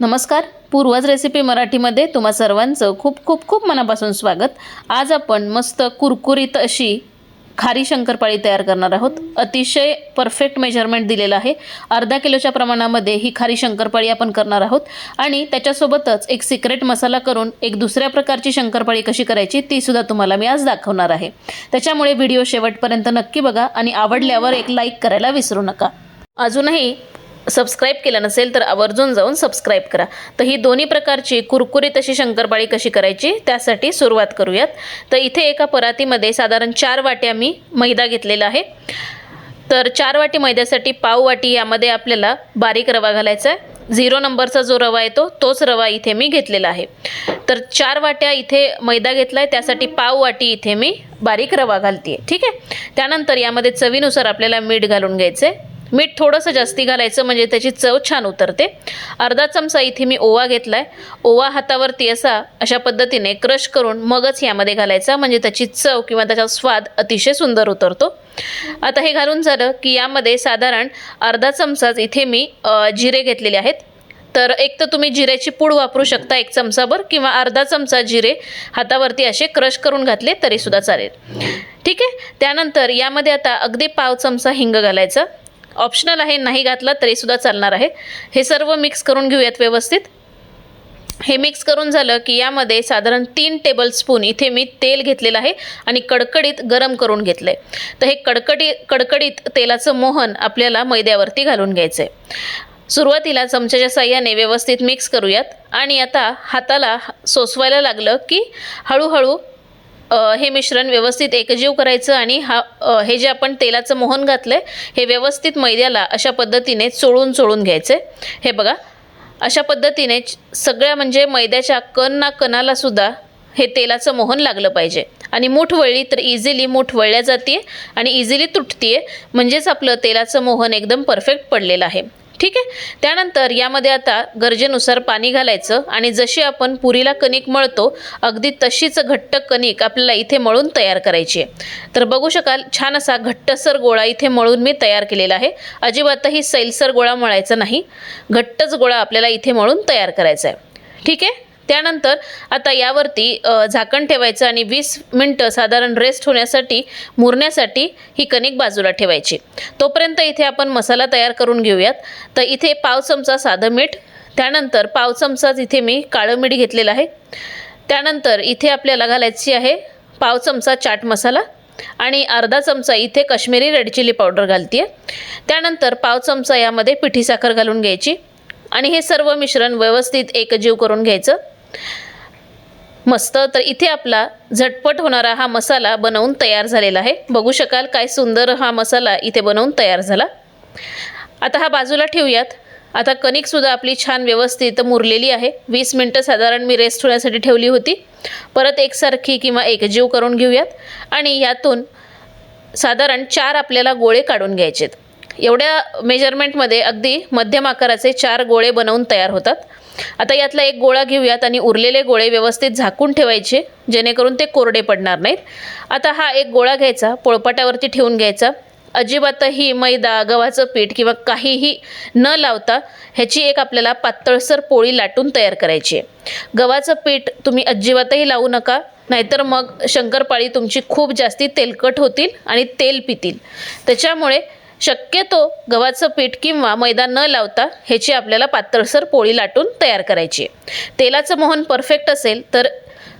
नमस्कार. पूर्वज रेसिपी मराठीमध्ये तुम्हा सर्वांचं खूप खूप खूप मनापासून स्वागत. आज आपण मस्त कुरकुरीत अशी खारी शंकरपाळी तयार करणार आहोत. अतिशय परफेक्ट मेजरमेंट दिलेलं आहे. अर्धा किलोच्या प्रमाणामध्ये ही खारी शंकरपाळी आपण करणार आहोत. आणि त्याच्यासोबतच एक सिक्रेट मसाला करून एक दुसऱ्या प्रकारची शंकरपाळी कशी करायची ती सुद्धा तुम्हाला मी आज दाखवणार आहे. त्याच्यामुळे व्हिडिओ शेवटपर्यंत नक्की बघा आणि आवडल्यावर एक लाईक करायला विसरू नका. अजूनही सबस्क्राईब केलं नसेल तर आवर्जून जाऊन सबस्क्राईब करा. तर ही दोन्ही प्रकारची कुरकुरीत अशी शंकरपाळी कशी करायची त्यासाठी सुरुवात करूयात. तर इथे एका परातीमध्ये साधारण चार वाट्या मी मैदा घेतलेला आहे. तर चार वाटी मैद्यासाठी पाव वाटी यामध्ये आपल्याला बारीक रवा घालायचा आहे. झिरो नंबरचा जो रवा येतो तोच रवा इथे मी घेतलेला आहे. तर चार वाट्या इथे मैदा घेतला आहे त्यासाठी पाव वाटी इथे मी बारीक रवा घालते ठीक आहे? त्यानंतर यामध्ये चवीनुसार आपल्याला मीठ घालून घ्यायचं आहे मीठ थोडंसं जास्ती घालायचं म्हणजे त्याची चव छान उतरते. अर्धा चमचा इथे मी ओवा घेतला आहे ओवा हातावरती असा अशा पद्धतीने क्रश करून मगच यामध्ये घालायचा म्हणजे त्याची चव किंवा त्याचा स्वाद अतिशय सुंदर उतरतो. आता हे घालून झालं की यामध्ये साधारण अर्धा चमचाच इथे मी जिरे घेतलेले आहेत. तर एक तर तुम्ही जिऱ्याची पूड वापरू शकता एक चमचाभर किंवा अर्धा चमचा जिरे हातावरती असे क्रश करून घातले तरीसुद्धा चालेल. ठीक आहे? त्यानंतर यामध्ये आता अगदी पाव चमचा हिंग घालायचा. ऑप्शनल आहे नाही घातला तरीसुद्धा चालणार आहे. हे सर्व मिक्स करून घेऊयात व्यवस्थित. हे मिक्स करून झालं की यामध्ये साधारण तीन टेबलस्पून इथे मी तेल घेतलेलं आहे आणि कडकडीत गरम करून घेतलं आहे तर हे कडकडी कडकडीत तेलाचं मोहन आपल्याला मैद्यावरती घालून घ्यायचं आहे सुरुवातीला चमच्याच्या साह्याने व्यवस्थित मिक्स करूयात. आणि आता हाताला सोसवायला लागलं की हळूहळू हे मिश्रण व्यवस्थित एकजीव करायचं आणि हा हे जे आपण तेलाचं मोहन घातलं आहे हे व्यवस्थित मैद्याला अशा पद्धतीने चोळून चोळून घ्यायचं आहे हे बघा अशा पद्धतीने सगळ्या म्हणजे मैद्याच्या कण ना कणाला सुद्धा हे तेलाचं मोहन लागलं पाहिजे. आणि मूठ वळली तर इझिली मूठ वळल्या जाते आणि इझिली तुटते म्हणजेच आपलं तेलाचं मोहन एकदम परफेक्ट पडलेलं आहे. ठीक आहे? त्यानंतर यामध्ये आता गरजेनुसार पाणी घालायचं आणि जशी आपण पुरीला कणिक मळतो अगदी तशीच घट्ट कणिक आपल्याला इथे मळून तयार करायची आहे. तर बघू शकाल छान असा घट्टसर गोळा इथे मळून मी तयार केलेला आहे. अजिबातही सैलसर गोळा मळायचा नाही. घट्टच गोळा आपल्याला इथे मळून तयार करायचा आहे. ठीक आहे? त्यानंतर आता यावरती झाकण ठेवायचं आणि वीस मिनटं साधारण रेस्ट होण्यासाठी मुरण्यासाठी ही कणिक बाजूला ठेवायची. तोपर्यंत इथे आपण मसाला तयार करून घेऊयात. तर इथे पाव चमचा साधं मीठ त्यानंतर पाव चमचाच इथे मी काळं मीठ घेतलेलं आहे. त्यानंतर इथे आपल्याला घालायची आहे पाव चमचा चाट मसाला आणि अर्धा चमचा इथे कश्मीरी रेड चिली पावडर घालते त्यानंतर पाव चमचा यामध्ये पिठी साखर घालून घ्यायची आणि हे सर्व मिश्रण व्यवस्थित एकजीव करून घ्यायचं. मस्त तर इथे आपला झटपट होणारा हा मसाला बनवून तयार झालेला आहे. बघू शकाल काय सुंदर हा मसाला इथे बनवून तयार झाला. आता हा बाजूला ठेवूयात. आता कणिकसुद्धा आपली छान व्यवस्थित मुरलेली आहे. वीस मिनटं साधारण मी रेस्ट होण्यासाठी ठेवली होती. परत एकसारखी किंवा एकजीव करून घेऊयात. आणि यातून साधारण चार आपल्याला गोळे काढून घ्यायचेत. एवढ्या मेजरमेंटमध्ये अगदी मध्यम आकाराचे चार गोळे बनवून तयार होतात. आता यातला एक गोळा घेऊयात आणि उरलेले गोळे व्यवस्थित झाकून ठेवायचे जेणेकरून ते कोरडे पडणार नाहीत. आता हा एक गोळा घ्यायचा पोळपाटावरती ठेवून घ्यायचा. अजिबातही मैदा गव्हाचं पीठ किंवा काहीही न लावता ह्याची एक आपल्याला पातळसर पोळी लाटून तयार करायची आहे. गव्हाचं पीठ तुम्ही अजिबातही लावू नका नाहीतर मग शंकरपाळी तुमची खूप जास्ती तेलकट होतील आणि तेल पितील. त्याच्यामुळे शक्यतो गव्हाचं पीठ किंवा मैदा न लावता ह्याची आपल्याला पातळसर पोळी लाटून तयार करायची. आहे तेलाचं मोहन परफेक्ट असेल तर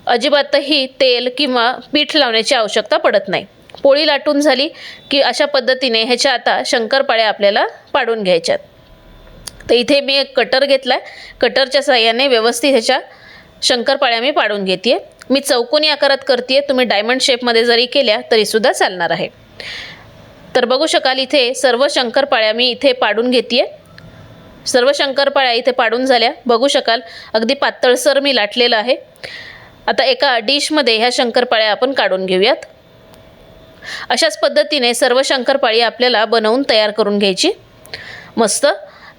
अजिबातही तेल किंवा पीठ लावण्याची आवश्यकता पडत नाही. पोळी लाटून झाली की अशा पद्धतीने ह्याच्या आता शंकरपाळ्या आपल्याला पाडून घ्यायच्यात. तर इथे मी एक कटर घेतला आहे कटरच्या साह्याने व्यवस्थित ह्याच्या शंकरपाळ्या मी पाडून घेते मी चौकोनी आकारात करते तुम्ही डायमंड शेपमध्ये जरी केल्या तरीसुद्धा चालणार आहे. तर बघू शकाल इथे सर्व शंकरपाळ्या मी इथे पाडून घेते सर्व शंकरपाळ्या इथे पाडून झाल्या. बघू शकाल अगदी पातळसर मी लाटलेलं आहे. आता एका डिशमध्ये ह्या शंकरपाळ्या आपण काढून घेऊयात. अशाच पद्धतीने सर्व शंकरपाळी आपल्याला बनवून तयार करून घ्यायची. मस्त.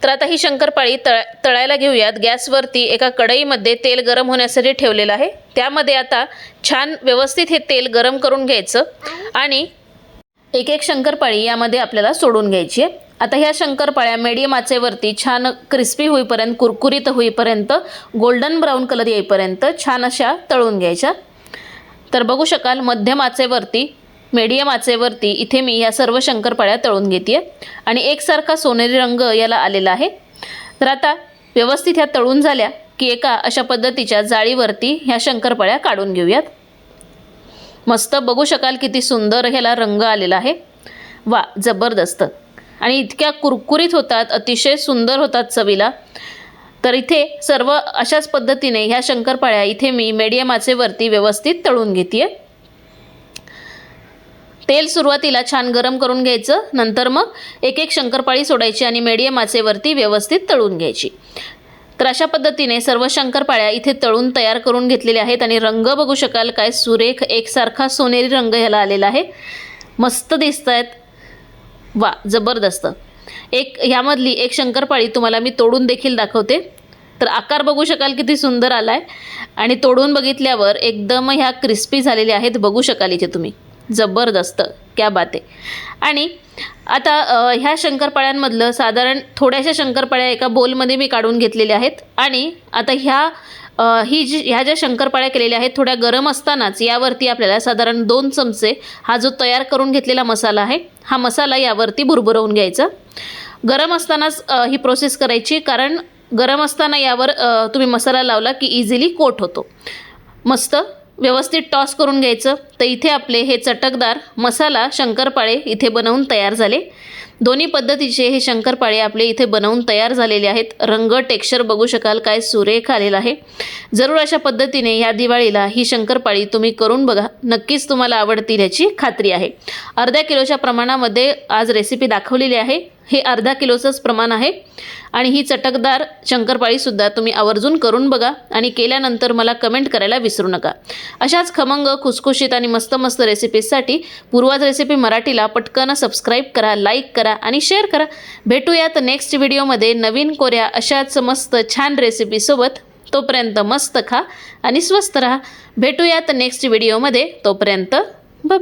तर आता ही शंकरपाळी तळ तळायला घेऊयात. गॅसवरती एका कढईमध्ये तेल गरम होण्यासाठी ठेवलेलं आहे. त्यामध्ये आता छान व्यवस्थित हे तेल गरम करून घ्यायचं. आणि एक एक शंकरपाळी यामध्ये आपल्याला सोडून घ्यायची आहे. आता ह्या शंकरपाळ्या मीडियम आचेवरती छान क्रिस्पी होईपर्यंत कुरकुरीत होईपर्यंत गोल्डन ब्राऊन कलर येईपर्यंत छान अशा तळून घ्यायच्या. तर बघू शकाल मध्यम आचेवरती मीडियम आचेवरती इथे मी या सर्व शंकरपाळ्या तळून घेते आणि एकसारखा सोनेरी रंग याला आलेला आहे. तर आता व्यवस्थित ह्या तळून झाल्या की एका अशा पद्धतीच्या जाळीवरती ह्या शंकरपाळ्या काढून घेऊयात. मस्त बघू शकाल किती सुंदर ह्याला रंग आलेला आहे. वा जबरदस्त. आणि इतक्या कुरकुरीत होतात अतिशय सुंदर होतात चवीला. तर इथे सर्व अशाच पद्धतीने ह्या शंकरपाळ्या इथे मी मीडियम आचेवरती व्यवस्थित तळून घेते तेल सुरुवातीला छान गरम करून घ्यायचं नंतर मग एक एक शंकरपाळी सोडायची आणि मीडियम आचेवरती व्यवस्थित तळून घ्यायची. तर अशा पद्धतीने सर्व शंकरपाळ्या इथे तळून तयार करून घेतलेल्या आहेत आणि रंग बघू शकाल काय सुरेख एकसारखा सोनेरी रंग ह्याला आलेला आहे. मस्त दिसत आहेत वा जबरदस्त. एक ह्यामधली एक शंकरपाळी तुम्हाला मी तोडून देखील दाखवते. तर आकार बघू शकाल किती सुंदर आला आहे आणि तोडून बघितल्यावर एकदम ह्या क्रिस्पी झालेल्या आहेत. बघू शकाल इथे तुम्ही. जबरदस्त. क्या बात आहे. आणि आता ह्या शंकरपाळ्यांमधलं साधारण थोड्याशा शंकरपाळ्या एका बोलमध्ये मी काढून घेतलेल्या आहेत. आणि आता ह्या ही जी ह्या ज्या शंकरपाळ्या केलेल्या आहेत थोड्या गरम असतानाच यावरती आपल्याला साधारण दोन चमचे हा जो तयार करून घेतलेला मसाला आहे हा मसाला यावरती भुरभुरवून घ्यायचा. गरम असतानाच ही प्रोसेस करायची कारण गरम असताना यावर तुम्ही मसाला लावला की इझिली कोट होतो. मस्त? व्यवस्थित टॉस करून घ्यायचं. तर इथे आपले हे चटकदार मसाला शंकरपाळे इथे बनवून तयार झाले. दोन्ही पद्धतीचे हे शंकरपाळे आपले इथे बनवून तयार झालेले आहेत. रंग टेक्स्चर बघू शकाल काय सुरेख आलेला आहे. जरूर अशा पद्धतीने या दिवाळीला ही शंकरपाळी तुम्ही करून बघा. नक्कीच तुम्हाला आवडतील याची खात्री आहे. अर्ध्या किलोच्या प्रमाणामध्ये आज रेसिपी दाखवलेली आहे. हे अर्धा किलोचंच प्रमाण आहे. आणि ही चटकदार शंकरपाळीसुद्धा तुम्ही आवर्जून करून बघा आणि केल्यानंतर मला कमेंट करायला विसरू नका. अशाच खमंग खुसखुशीत आणि मस्त मस्त रेसिपीजसाठी पूर्वाज रेसिपी मराठीला पटकन सबस्क्राईब करा लाईक करा करा आणि शेअर करा. भेटूयात नेक्स्ट व्हिडिओमध्ये नवीन कोऱ्या अशाच मस्त छान रेसिपीसोबत तोपर्यंत मस्त खा आणि स्वस्त राहा. भेटूयात नेक्स्ट व्हिडिओमध्ये तोपर्यंत बाय